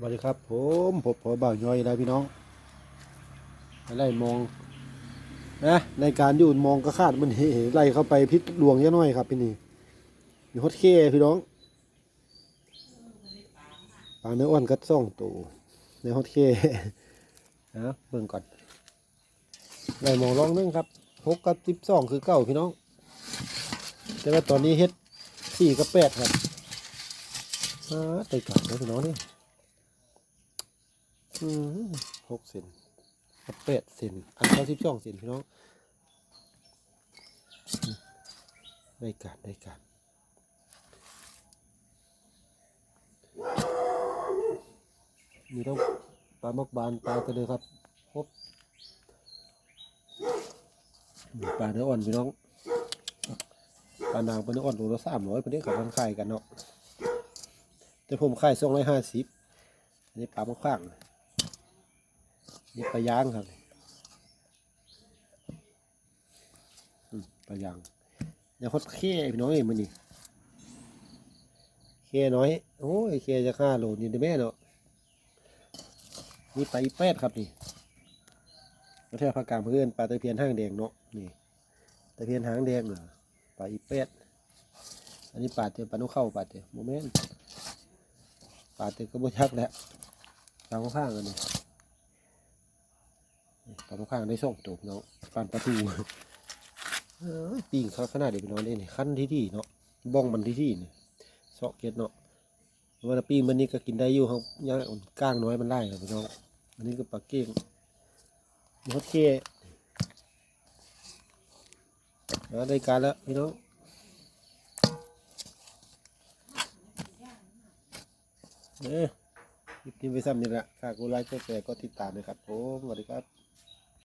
สวัสดีครับผมผมผมบ่าวย่อยแล้วพี่น้องไล่มองนะในการอยู่มองก็คาดมันเหไล่เข้าไปพิษหลวงเยอะหน่อยครับพี่นี่มีฮอตเคพี่น้องปลาเนื้ออ้วนกัดซ่องตัวในฮอตเคนะเบิ่งก่อนไล่มองลองนึงครับหกกับสิบสองคือเก้าพี่น้อง แต่ว่าตอนนี้เฮ็ดสี่กับแปดครับอ่าไต่กัดนะพี่น้องนี่ อืมหกเซนกับแปดเซนอันเก้าสิบสองเซนพี่น้องได้การได้การมีต้องปลามกบานปลาตัวเดียวครับครบปลาเนื้ออ่อนพี่น้องปลานางปลาเนื้ออ่อนตัวละสามร้อยประเดี๋ยวเขาทำขายกันเนาะแต่ผมขายสองร้อยห้าสิบอันนี้ปลาหมกข้าง ปลาย่างครับอืมปลาย่างอย่าคดเค้พี่น้องเอ้ยมันนี่เค้น้อย โอ้ยเค้จะฆ่าโหลดนี่ได้แม่เนาะนี่ปลาอีแปดครับนี่ประเทศภาคกลางเพื่อนปลาตะเพียนห้างแดงเนาะนี่ตะเพียนหางแดงเหรอปลาอีแปดอันนี้ปลาเจอปลาโนเข้าปลาเจอโมเมนต์ปลาเจอก็บ่ชักแล้วปลาข้างกันนี่ ปลาข้างได้ส่งตัวพี่น้องปานปลาทูปิ่งเขาขนาดเด็กน้องนี่นี่ขั้นที่ที่เนาะบ้องมันที่ที่นี่เสาะเก็ดเนาะเวลาปิ้งมันนี้ก็กินได้อยู่ครับย่างก้างน้อยมันไล่ครับพี่น้องอันนี้ก็ปลาเก้งมีฮอตเคเอาได้การแล้วพี่น้องเอ้ยคลิปนี้ไปซ้ำนี่แหละฝากกดไลค์กดแชร์กดติดตามนะครับผมสวัสดีครับ